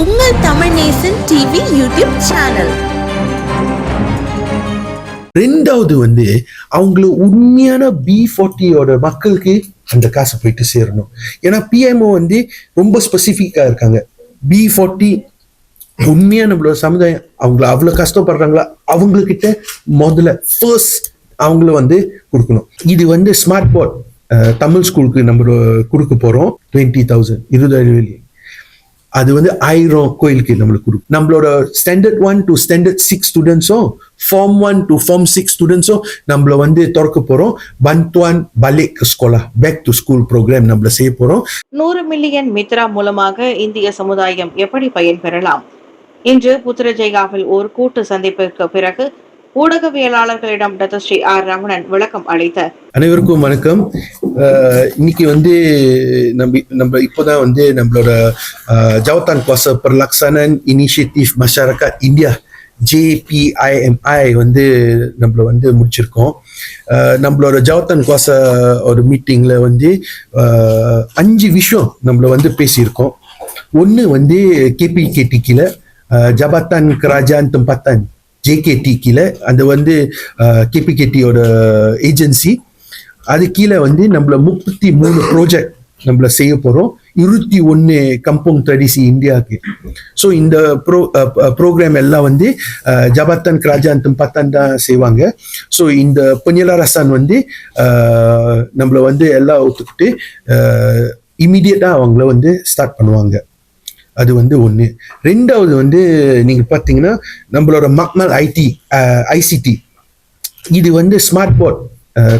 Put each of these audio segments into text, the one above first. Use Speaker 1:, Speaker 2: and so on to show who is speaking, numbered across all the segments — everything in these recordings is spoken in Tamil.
Speaker 1: உங்கள் Tamil Nesan TV YouTube channel
Speaker 2: ரெண்டாவது வந்து அவங்கள உண்மையான பி ஃபார்ட்டியோட மக்களுக்கு அந்த காசு போயிட்டு சேரணும். ஏன்னா பிஎம்ஓ வந்து ரொம்ப ஸ்பெசிஃபிக்காக இருக்காங்க. பி ஃபார்ட்டி உண்மையா நம்மளோட சமுதாயம் அவங்கள அவ்வளோ கஷ்டப்படுறாங்களா? அவங்கக்கிட்ட முதல்ல ஃபர்ஸ்ட் அவங்கள வந்து கொடுக்கணும். இது வந்து ஸ்மார்ட் போர்ட் தமிழ் ஸ்கூலுக்கு நம்ம கொடுக்க போகிறோம் டுவெண்ட்டி தௌசண்ட் இருபதாயிரம் வெள்ளி. அது வந்து ஆயிரம் கோயிலுக்கு நம்மளுக்கு கொடுக்கும். நம்மளோட standard one to standard six ஸ்டூடெண்ட்ஸும் form one to form six ஸ்டூடெண்ட்ஸும் நம்மள வந்து திறக்க போறோம். பந்த்வான் பலேக் ஸ்கோலா பேக் டு ஸ்கூல் ப்ரோக்ராம் நம்மள செய்ய போறோம்.
Speaker 3: நூறு மில்லியன் மித்ரா மூலமாக இந்திய சமுதாயம் எப்படி பயன்பெறலாம் இன்று புத்திரஜெயாவில் ஒரு கூட்டு சந்திப்பிற்கு பிறகு ஊடகவியலாளர்களிடம் டாக்டர் ஸ்ரீ ஆர் ரமணன் விளக்கம் அளித்தார்
Speaker 2: அனைவருக்கும் வணக்கம். இன்னைக்கு வந்து நம்ம நம்ம இப்போதான் வந்து நம்மளோட ஜவத்தான் குவாச பர்லக்ஸானன் இனிஷியேட்டிவ் மஷாரகா இந்தியா ஜேபிஐஎம்ஐ வந்து நம்மள வந்து முடிச்சிருக்கோம். நம்மளோட ஜவத்தான் கோச ஒரு மீட்டிங்கில் வந்து அஞ்சு விஷயம் நம்மள வந்து பேசியிருக்கோம். ஒன்று வந்து கேபிகேடி கீழே ஜபத்தான் கராஜான் தும்பத்தான் ஜேகேடி கீழே. அது வந்து கேபிகேடியோட ஏஜென்சி அது கீழே வந்து நம்மள முப்பத்தி மூணு ப்ராஜெக்ட் நம்மள செய்ய போறோம். இருபத்தி ஒன்று கம்போங் ட்ரெடிசி இந்தியாவுக்கு. ஸோ இந்த ப்ரோ ப்ரோக்ராம் எல்லாம் வந்து அஹ், ஜபாத்தன் கிராஜான் பத்தான் தான் செய்வாங்க. ஸோ இந்த பொன்னியலரசன் வந்து நம்மளை நம்மள வந்து எல்லாம் ஒத்துக்கிட்டு இமீடியட்டாக அவங்கள வந்து ஸ்டார்ட் பண்ணுவாங்க. அது வந்து ஒன்று ரெண்டாவது வந்து நீங்கள் பார்த்தீங்கன்னா நம்மளோட மக்மல் ஐடி ஐசிடி இது வந்து ஸ்மார்ட் போர்ட்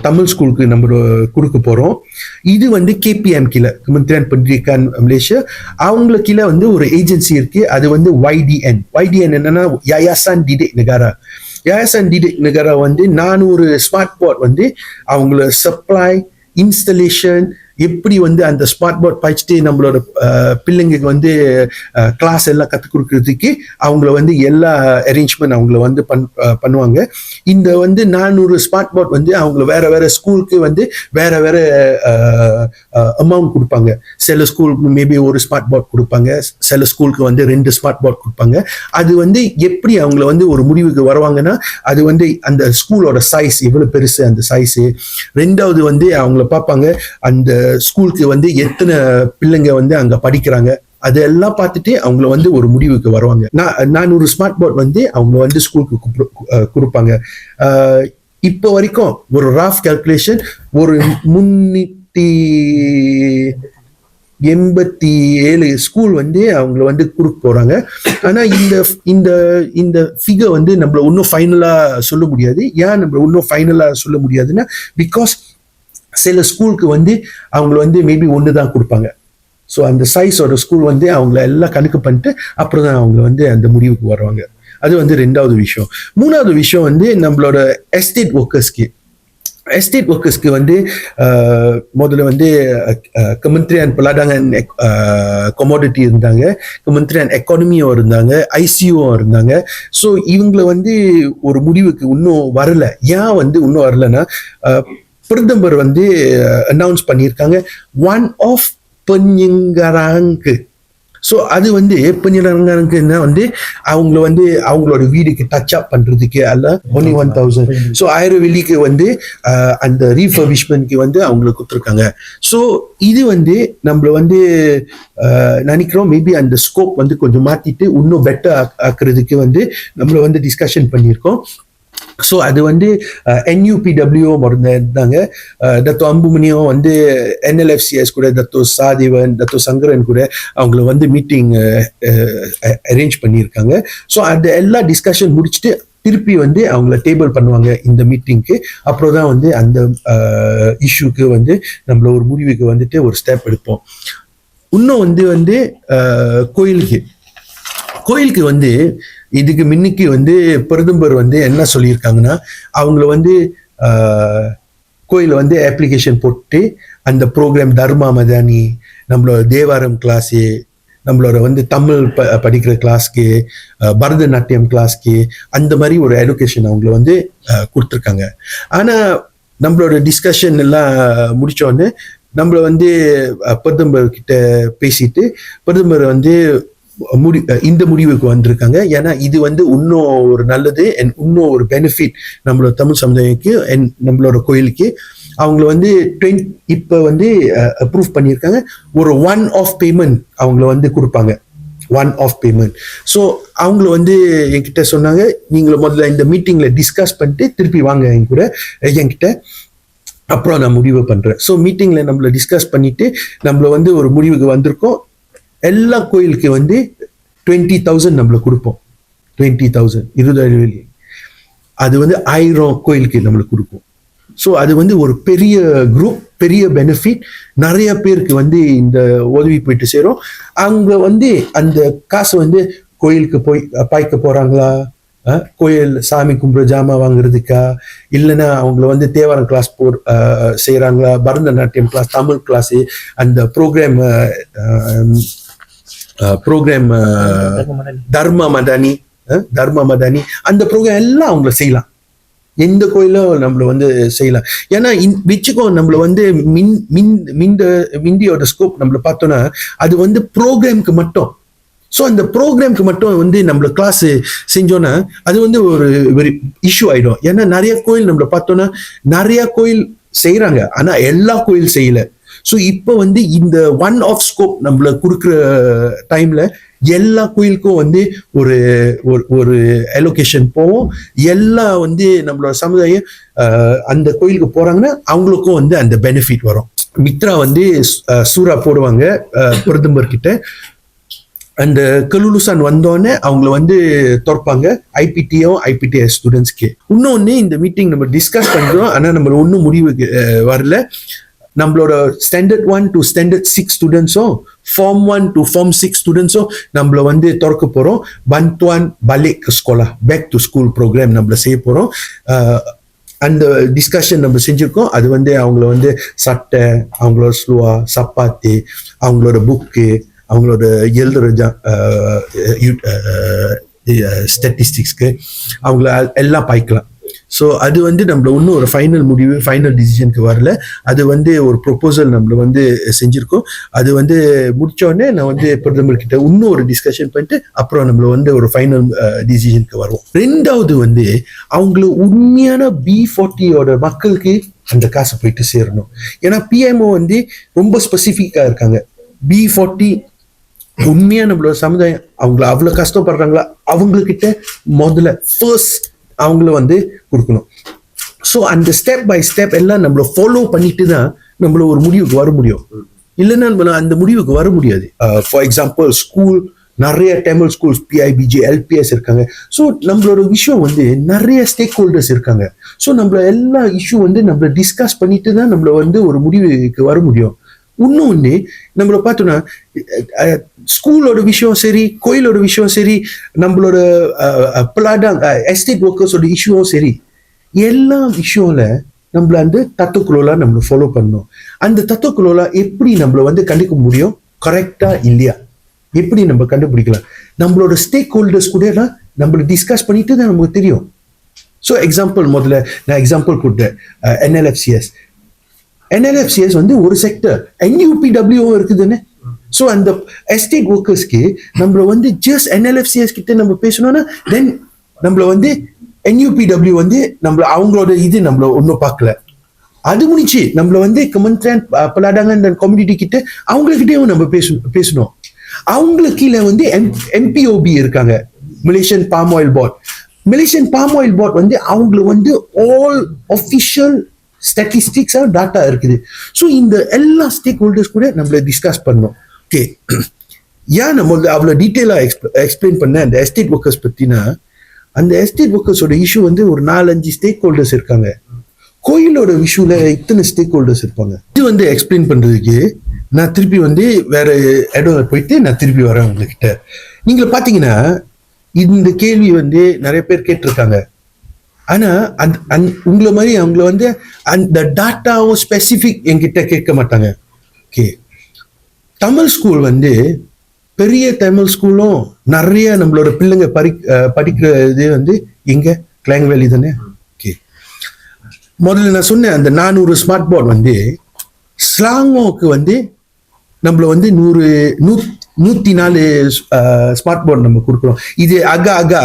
Speaker 2: தமிழ் ஸ்கூலுக்கு நம்ம கொடுக்க போகிறோம் இது வந்து கேபிஎம் கீழே கமெண்ட்ரியன் பண்டிகான் மலேசியா அவங்கள கீழே வந்து ஒரு ஏஜென்சி இருக்கு. அது வந்து ஒய்டிஎன் ஒய்டிஎன் என்னன்னா யாயாசான் டிடே நகாரா யாயாசான் டிடே நகாரா வந்து நானூறு ஸ்மார்ட் போர்ட் வந்து அவங்கள சப்ளை இன்ஸ்டலேஷன் எப்படி வந்து அந்த ஸ்மார்ட் போர்ட் படிச்சுட்டு நம்மளோட பிள்ளைங்களுக்கு வந்து கிளாஸ் எல்லாம் கற்றுக் கொடுக்கறதுக்கு அவங்கள வந்து எல்லா அரேஞ்ச்மெண்ட் அவங்கள வந்து பண் பண்ணுவாங்க. இந்த வந்து நானூறு ஸ்மார்ட் போர்ட் வந்து அவங்கள வேற வேற ஸ்கூலுக்கு வந்து வேற வேற அமௌண்ட் கொடுப்பாங்க. சில ஸ்கூலுக்கு மேபி ஒரு ஸ்மார்ட் போர்ட் கொடுப்பாங்க. சில ஸ்கூலுக்கு வந்து ரெண்டு ஸ்மார்ட் போர்ட் கொடுப்பாங்க. அது வந்து எப்படி அவங்கள வந்து ஒரு முடிவுக்கு வருவாங்கன்னா அது வந்து அந்த ஸ்கூலோட சைஸ் எவ்வளோ பெருசு அந்த சைஸு ரெண்டாவது வந்து அவங்கள பார்ப்பாங்க. அந்த ஸ்கூலுக்கு வந்து எத்தனை பிள்ளைங்க வந்து அங்க படிக்கிறாங்க அதெல்லாம் பார்த்துட்டு அவங்கள வந்து ஒரு முடிவுக்கு வருவாங்க. நான் நானூறு ஸ்மார்ட் போர்ட் வந்து அவங்க வந்து ஸ்கூலுக்கு கொடுப்பாங்க. இப்போ வரைக்கும் ஒரு ராஃப் கால்குலேஷன் ஒரு முன்னூத்தி எண்பத்தி ஏழு ஸ்கூல் வந்து அவங்கள வந்து கொடுக்க போறாங்க ஆனா இந்த இந்த இந்த ஃபிகர் வந்து நம்மள இன்னும் ஃபைனலா சொல்ல முடியாது. ஏன் நம்மள இன்னும் ஃபைனலா சொல்ல முடியாதுன்னா பிகாஸ் சில ஸ்கூலுக்கு வந்து அவங்கள வந்து மேபி ஒன்று தான் கொடுப்பாங்க. ஸோ அந்த சைஸோட ஸ்கூல் வந்து அவங்கள எல்லாம் கணக்கு பண்ணிட்டு அப்புறம் தான் அவங்க வந்து அந்த முடிவுக்கு வருவாங்க. அது வந்து ரெண்டாவது விஷயம். மூணாவது விஷயம் வந்து நம்மளோட எஸ்டேட் ஒர்க்கர்ஸ்க்கு எஸ்டேட் ஒர்க்கர்ஸ்க்கு வந்து முதல்ல வந்து கமன்த்ரி அண்ட் பலாடாங்க கொமோடிட்டி இருந்தாங்க. கமெண்ட்ரியான் எக்கானமியும் இருந்தாங்க. ஐசியும் இருந்தாங்க. ஸோ இவங்கள வந்து ஒரு முடிவுக்கு இன்னும் வரல. ஏன் வந்து இன்னும் வரலன்னா பிரதமர் வந்து அனௌன்ஸ் பண்ணியிருக்காங்க. ஒன் ஆஃப் பெண்யங்கராங்கு ஸோ அது வந்து பெண்யங்கராங்கன்னா வந்து அவங்கள வந்து அவங்களோட வீடுக்கு டச் அப் பண்றதுக்கு அல்ல ஒன்லி ஒன் தௌசண்ட் ஸோ ஆயிரம் வெள்ளிக்கு வந்து அந்த ரீஃபர்பிஷ்மெண்ட்க்கு வந்து அவங்களுக்கு கொடுத்துருக்காங்க. ஸோ இது வந்து நம்மள வந்து நினைக்கிறோம் மேபி அந்த ஸ்கோப் வந்து கொஞ்சம் மாத்திட்டு இன்னும் பெட்டர் ஆக்குறதுக்கு வந்து நம்மள வந்து டிஸ்கஷன் பண்ணியிருக்கோம். ஸோ அது வந்து என்யூபிடபிள்யூ இருந்தாங்க. தத்து அம்புமணியும் வந்து என்எல்எஃப்சிஎஸ் கூட தத்து சாதிவன் தத்து சங்கரன் கூட அவங்கள வந்து மீட்டிங் அரேஞ்ச் பண்ணியிருக்காங்க. ஸோ அந்த எல்லா டிஸ்கஷன் முடிச்சுட்டு திருப்பி வந்து அவங்கள டேபிள் பண்ணுவாங்க இந்த மீட்டிங்க்கு அப்புறம் தான் வந்து அந்த இஷ்யூக்கு வந்து நம்மள ஒரு முடிவுக்கு வந்துட்டு ஒரு ஸ்டெப் எடுப்போம். இன்னும் வந்து வந்து கோயிலுக்கு. கோயிலுக்கு வந்து இதுக்கு முன்னுக்கு வந்து பிரதமர் வந்து என்ன சொல்லியிருக்காங்கன்னா அவங்கள வந்து கோயில வந்து அப்ளிகேஷன் போட்டு அந்த ப்ரோக்ராம் தர்மா மதானி நம்மளோட தேவாரம் கிளாஸு நம்மளோட வந்து தமிழ் ப படிக்கிற கிளாஸ்க்கு பரதநாட்டியம் கிளாஸ்க்கு அந்த மாதிரி ஒரு எடுகேஷன் அவங்கள வந்து கொடுத்துருக்காங்க. ஆனால் நம்மளோட டிஸ்கஷன் எல்லாம் முடித்தோடனே நம்மளை வந்து பிரதமர் கிட்ட பேசிட்டு பிரதமர் வந்து முடி இந்த முடிவுக்கு வந்திருக்காங்க. ஏன்னா இது வந்து இன்னும் ஒரு நல்லது அண்ட் இன்னும் ஒரு பெனிஃபிட் நம்மளோட தமிழ் சமுதாயத்துக்கு அண்ட் நம்மளோட கோயிலுக்கு. அவங்கள வந்து டுவெண்ட் இப்போ வந்து அப்ரூவ் பண்ணியிருக்காங்க. ஒரு ஒன் ஆஃப் பேமெண்ட் அவங்கள வந்து கொடுப்பாங்க. ஒன் ஆஃப் பேமெண்ட் ஸோ அவங்கள வந்து என்கிட்ட சொன்னாங்க நீங்களும் முதல்ல இந்த மீட்டிங்கில் டிஸ்கஸ் பண்ணிட்டு திருப்பி வாங்க என் கூட என்கிட்ட. அப்புறம் நான் முடிவு பண்ணுறேன் ஸோ மீட்டிங்கில் நம்மள டிஸ்கஸ் பண்ணிவிட்டு நம்மள வந்து ஒரு முடிவுக்கு வந்திருக்கோம். எல்லா கோயிலுக்கு வந்து டுவெண்ட்டி தௌசண்ட் நம்மளுக்கு கொடுப்போம். டுவெண்ட்டி தௌசண்ட் இருபதாயிரம் வெள்ளி அது வந்து ஆயிரம் கோயிலுக்கு நம்மளுக்கு கொடுப்போம். ஸோ அது வந்து ஒரு பெரிய குரூப் பெரிய பெனிஃபிட் நிறைய பேருக்கு வந்து இந்த உதவி போயிட்டு சேரும். அங்கே வந்து அந்த காசு வந்து கோயிலுக்கு போய் பாய்க்க போகிறாங்களா கோயில் சாமி கும்பிட ஜாமா வாங்குறதுக்கா? இல்லைன்னா அவங்கள வந்து தேவாரம் கிளாஸ் போ செய்கிறாங்களா பரதநாட்டியம் கிளாஸ் தமிழ் கிளாஸு அந்த ப்ரோக்ராம் ப்ரோக்ராம் தர்ம மதானி தர்ம மதானி அந்த ப்ரோக்ராம் எல்லாம் அவங்கள செய்யலாம். எந்த கோயிலும் நம்மள வந்து செய்யலாம். ஏன்னா இன் வச்சுக்கோ நம்மள வந்து மின் மின் மிந்த மிந்தியோட ஸ்கோப் நம்மள பார்த்தோம்னா அது வந்து ப்ரோக்ராம்க்கு மட்டும். ஸோ அந்த ப்ரோக்ராம்க்கு மட்டும் வந்து நம்மள கிளாஸ் செஞ்சோன்னா அது வந்து ஒரு ஒரு இஷ்யூ ஆயிடும். ஏன்னா நிறைய கோயில் நம்மள பார்த்தோன்னா நிறைய கோயில் செய்கிறாங்க ஆனா எல்லா கோயில் செய்யலை. ஸோ இப்போ வந்து இந்த ஒன் ஆஃப் ஸ்கோப் நம்மள கொடுக்குற டைம்ல எல்லா கோயிலுக்கும் வந்து ஒரு ஒரு- ஒரு அலோகேஷன் போவோம். எல்லா வந்து நம்மளோட சமுதாயம் அந்த கோயிலுக்கு போறாங்கன்னா அவங்களுக்கும் வந்து அந்த பெனிஃபிட் வரும். மித்ரா வந்து சூரா சூறா போடுவாங்க பிரதமர் கிட்ட அந்த கலுலுசான் வந்தோடனே அவங்கள வந்து திறப்பாங்க ஐபிடிஓ ஐபிடிஐ ஸ்டூடெண்ட்ஸ்க்கு இன்னொன்று இந்த மீட்டிங் நம்ம டிஸ்கஸ் பண்ணுறோம் ஆனால் நம்ம ஒன்றும் முடிவு வரல. நம்மளோட standard one to standard six ஸ்டூடெண்ட்ஸும் form one to form six ஸ்டூடெண்ட்ஸும் நம்மள வந்து திறக்க போகிறோம் பந்த்வான் பலேக் ஸ்கோலா பேக் டு ஸ்கூல் ப்ரோக்ராம் நம்மள செய்ய போகிறோம் அந்த டிஸ்கஷன் நம்ம செஞ்சுருக்கோம். அது வந்து அவங்கள வந்து சட்டை அவங்களோட ஸ்லோவா சப்பாத்தி அவங்களோட புக்கு அவங்களோட எழுதுற ஸ்டட்டிஸ்டிக்ஸ்க்கு அவங்கள எல்லாம் பாய்க்கலாம். ஸோ அது வந்து நம்மள இன்னும் ஒரு ஃபைனல் முடிவு ஃபைனல் டிசிஷனுக்கு வரல. அது வந்து ஒரு ப்ரொபோசல் நம்மள வந்து செஞ்சுருக்கோம். அது வந்து முடிச்ச நான் வந்து பிரதமர் கிட்ட இன்னும் ஒரு டிஸ்கஷன் பண்ணிட்டு அப்புறம் நம்மள வந்து ஒரு ஃபைனல் டிசிஷனுக்கு வருவோம். ரெண்டாவது வந்து அவங்கள உண்மையான பி ஃபார்ட்டியோட மக்களுக்கு அந்த காசு போயிட்டு சேரணும். ஏன்னா பிஎம்ஓ வந்து ரொம்ப ஸ்பெசிஃபிக்காக இருக்காங்க. பி ஃபார்ட்டி உண்மையாக நம்மளோட சமுதாயம் அவங்கள அவ்வளோ கஷ்டப்படுறாங்களா? அவங்கக்கிட்ட முதல்ல ஃபர்ஸ்ட் அவங்கள வந்து கொடுக்கணும். ஸோ அந்த ஸ்டெப் பை ஸ்டெப் எல்லாம் நம்மள ஃபாலோ பண்ணிட்டு தான் நம்மள ஒரு முடிவுக்கு வர முடியும். இல்லைன்னா நம்மள அந்த முடிவுக்கு வர முடியாது. ஃபார் எக்ஸாம்பிள் ஸ்கூல் நிறைய தமிழ் ஸ்கூல்ஸ் பிஐபிஜி எல்பிஎஸ் இருக்காங்க. ஸோ நம்மளோட விஷயம் வந்து நிறைய ஸ்டேக் ஹோல்டர்ஸ் இருக்காங்க. ஸோ நம்மள எல்லா இஷ்யூ வந்து நம்மள டிஸ்கஸ் பண்ணிட்டு தான் நம்மள வந்து ஒரு முடிவுக்கு வர முடியும். இன்னொன்று நம்மள பார்த்தோன்னா ஸ்கூலோட விஷயம் சரி கோயிலோட விஷயம் சரி நம்மளோட பிளாடாங் எஸ்டேட் ஒர்க்கர்ஸோட இஷ்யூவும் சரி. எல்லா விஷயம்ல நம்மள அந்த தத்துக்குள்ளா நம்மள ஃபாலோ பண்ணணும். அந்த தத்துக்குள்ளா எப்படி நம்மளை வந்து கண்டுக்க முடியும்? கரெக்டா இல்லையா? எப்படி நம்ம கண்டுபிடிக்கலாம்? நம்மளோட ஸ்டேக் ஹோல்டர்ஸ் கூட எல்லாம் நம்மள டிஸ்கஸ் பண்ணிட்டு தான் நமக்கு தெரியும். ஸோ எக்ஸாம்பிள் முதல்ல நான் எக்ஸாம்பிள் கொடுத்தேன். என்எல்எஃப்சிஎஸ் என்எல்எஃப்சிஎஸ் வந்து ஒரு செக்டர் என்யூபிடபிள்யூ இருக்குதுன்னு. ஸோ அந்த எஸ்டேட் ஒர்க்கர்ஸ்க்கு நம்மள வந்து ஜஸ்ட் என்எல்எஃப்சிஎஸ் கிட்ட நம்ம பேசணும்னா தென் நம்மள வந்து என்யூபிடபிள்யூ வந்து நம்மள அவங்களோட இது நம்மள ஒன்றும் பார்க்கல. அது முடிச்சு நம்மள வந்து கமன்ட்ரன் பலாடாங்க கம்யூனிட்டி கிட்ட அவங்கக்கிட்டயும் நம்ம பேசணும் பேசணும். அவங்களுக்கு கீழே வந்து எம் எம்பிஓபி இருக்காங்க. Malaysian palm oil board Malaysian palm oil board வந்து அவங்களுக்கு வந்து ஆல் ஒஃபிஷியல் ஸ்டாட்டிஸ்டிக்ஸ் டாட்டா இருக்குது. ஸோ இந்த எல்லா ஸ்டேக் ஹோல்டர்ஸ் கூட நம்மள டிஸ்கஸ் பண்ணோம் ஓகே ஏன் நம்ம அவ்வளோ டீட்டெயிலாக எக்ஸ்பிளைன் பண்ண அந்த எஸ்டேட் ஒர்க்கர்ஸ் பற்றினா அந்த எஸ்டேட் ஒர்க்கர்ஸோட இஷ்யூ வந்து ஒரு நாலஞ்சு ஸ்டேக் ஹோல்டர்ஸ் இருக்காங்க. கோயிலோட இஷ்யூவில் இத்தனை ஸ்டேக் ஹோல்டர்ஸ் இருப்பாங்க. இது வந்து எக்ஸ்பிளைன் பண்ணுறதுக்கு நான் திருப்பி வந்து வேற இடம் போயிட்டு நான் திருப்பி வரேன் உங்ககிட்ட. நீங்கள் பார்த்தீங்கன்னா இந்த கேள்வி வந்து நிறைய பேர் கேட்டிருக்காங்க. ஆனா அந் அந் உங்களை மாதிரி அவங்கள வந்து அந்த டாட்டாவும் ஸ்பெசிஃபிக் என்கிட்ட கேட்க மாட்டாங்க. ஓகே தமிழ் ஸ்கூல் வந்து பெரிய தமிழ் ஸ்கூலும் நிறைய நம்மளோட பிள்ளைங்க படி படிக்கிற இது வந்து எங்க? கிளாங் வேலி தானே? ஓகே முதல்ல நான் சொன்னேன் அந்த நானூறு ஸ்மார்ட் போர்ட் வந்து ஸ்லாங்கோக்கு வந்து நம்மள வந்து நூறு நூ நூத்தி நாலு ஸ்மார்ட் போர்டு நம்ம கொடுக்குறோம். இது அகா அகா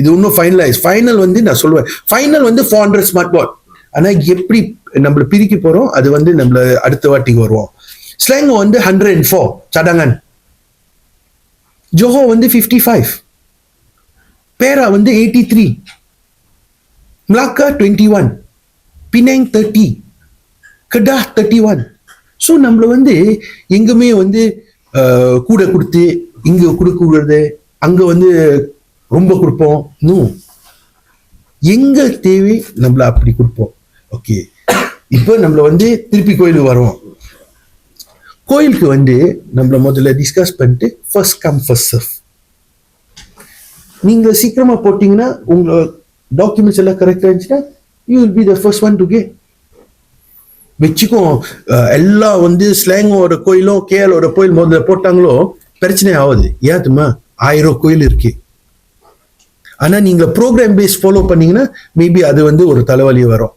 Speaker 2: இது இன்னும் ஃபைனலைஸ் ஃபைனல் வந்து நான் சொல்லுவேன். ஃபைனல் வந்து ஃபோர் ஹண்ட்ரட் ஸ்மார்ட் போர்ட் ஆனால் எப்படி நம்மள பிரிக்க போகிறோம் அது வந்து நம்மள அடுத்த வாட்டிக்கு வருவோம். ஸ்லாங் வந்து ஹண்ட்ரட் அண்ட் ஃபோர் சடங்கன். ஜோஹோ வந்து ஃபிஃப்டி ஃபைவ் பேரா வந்து eighty three Malacca twenty one Penang thirty Kedah thirty one so நம்மள வந்து எங்குமே வந்து கூட கொடுத்து இங்கே கொடுக்கக்கூடாது அங்கே வந்து ரொம்ப கொடுப்போம்? இன்னும் எங்கள் தேவை நம்மள அப்படி கொடுப்போம். ஓகே இப்போ நம்மள வந்து திருப்பி கோயிலுக்கு வருவோம். கோயிலுக்கு வந்து நம்மள முதல்ல டிஸ்கஸ் பண்ணிட்டு ஃபர்ஸ்ட் கம் ஃபர்ஸ்ட் சர்வ் நீங்க சீக்கிரமா போட்டீங்கன்னா உங்க டாக்குமெண்ட்ஸ் எல்லாம் கரெக்டாக இருந்துச்சுன்னா you will be the first one to get வச்சுக்கோ எல்லாம் வந்து ஸ்லேங்கோட கோயிலும் கேஎலோட கோயில் முதல்ல போட்டாங்களோ பிரச்சனை ஆகுது. ஏத்துமா ஆயிரம் கோயில் இருக்கு. ஆனால் நீங்கள் ப்ரோக்ராம் பேஸ் ஃபாலோ பண்ணீங்கன்னா மேபி அது வந்து ஒரு தலைவலி வரும்.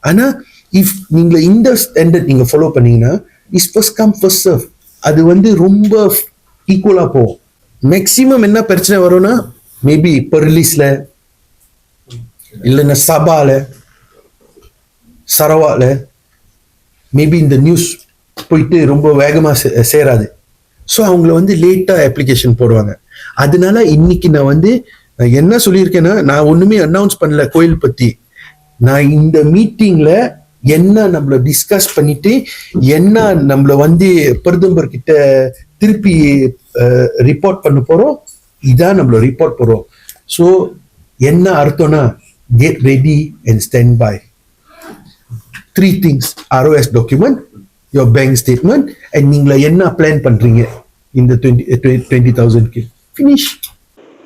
Speaker 2: ஆனால் இஃப் நீங்கள் இந்த ஸ்டாண்டர்ட் நீங்கள் ஃபாலோ பண்ணீங்கன்னா is first come first serve அது வந்து ரொம்ப ஈக்குவலாக போகும். மேக்சிமம் என்ன பிரச்சனை வரும்னா மேபி இப்போ ரிலீஸில் இல்லைன்னா சபால சரவால மேபி இந்த நியூஸ் போயிட்டு ரொம்ப வேகமாக சே- சேராது. ஸோ அவங்கள வந்து லேட்டாக அப்ளிகேஷன் போடுவாங்க. அதனால இன்னைக்கு நான் வந்து நான் என்ன சொல்லியிருக்கேன்னா நான் ஒண்ணுமே அனௌன்ஸ் பண்ணல கோயில் பத்தி. நான் இந்த மீட்டிங்ல என்ன நம்மள டிஸ்கஸ் பண்ணிட்டு என்ன நம்மள வந்து பிரதமர் கிட்ட திருப்பி ரிப்போர்ட் பண்ண போறோம் இதான் நம்மள ரிப்போர்ட் போறோம். ஸோ என்ன அர்த்தம்னா get ready and stand by three things ROS document your bank statement and நீங்கள என்ன பிளான் பண்றீங்க இந்த டுவெண்ட்டி டுவெண்ட்டி தௌசண்ட்க்கு ஃபினிஷ்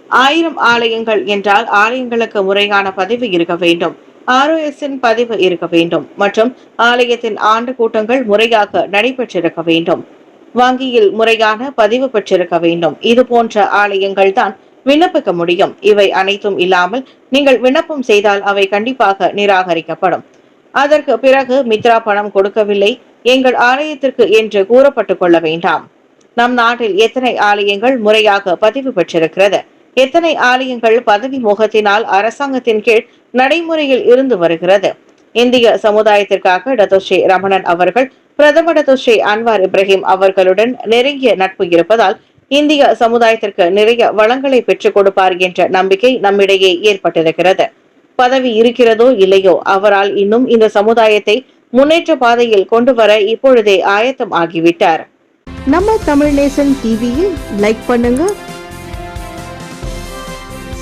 Speaker 3: ஆயிரம் ஆலயங்கள் என்றால் ஆலயங்களுக்கு முறையான பதிவு இருக்க வேண்டும். ஆர்ஓஎஸ்இன் பதிவு இருக்க வேண்டும் மற்றும் ஆலயத்தின் ஆண்டு கூட்டங்கள் முறையாக நடைபெற்றிருக்க வேண்டும். வங்கியில் முறையான பதிவு பெற்றிருக்க வேண்டும். இது போன்ற ஆலயங்கள் தான் விண்ணப்பிக்க முடியும். இவை அனைத்தும் இல்லாமல் நீங்கள் விண்ணப்பம் செய்தால் அவை கண்டிப்பாக நிராகரிக்கப்படும். அதற்கு பிறகு மித்ரா பணம் கொடுக்கவில்லை. எங்கள் ஆலயத்திற்கு என்று கூறப்பட்டுக் கொள்ள வேண்டாம். நம் நாட்டில் எத்தனை ஆலயங்கள் முறையாக பதிவு பெற்றிருக்கிறது? எத்தனை ஆலயங்கள் பதவி மோகத்தினால் அரசாங்கத்தின் கீழ் நடைமுறையில் இருந்து வருகிறது? இந்திய சமுதாயத்திற்காக டத்தோஸ்ரீ ரமணன் அவர்கள் பிரதமர் டத்தோஸ்ரீ அன்வார் இப்ராஹிம் அவர்களுடன் நெருங்கிய நட்பு இருப்பதால் இந்திய சமுதாயத்திற்கு நிறைய வளங்களை பெற்றுக் கொடுப்பார் என்ற நம்பிக்கை நம்மிடையே ஏற்பட்டிருக்கிறது. பதவி இருக்கிறதோ இல்லையோ அவரால் இன்னும் இந்த சமுதாயத்தை முன்னேற்ற பாதையில் கொண்டு வர இப்பொழுதே ஆயத்தம் ஆகிவிட்டார்
Speaker 1: நம்ம தமிழ் நேசன் டிவியில் லைக் பண்ணுங்க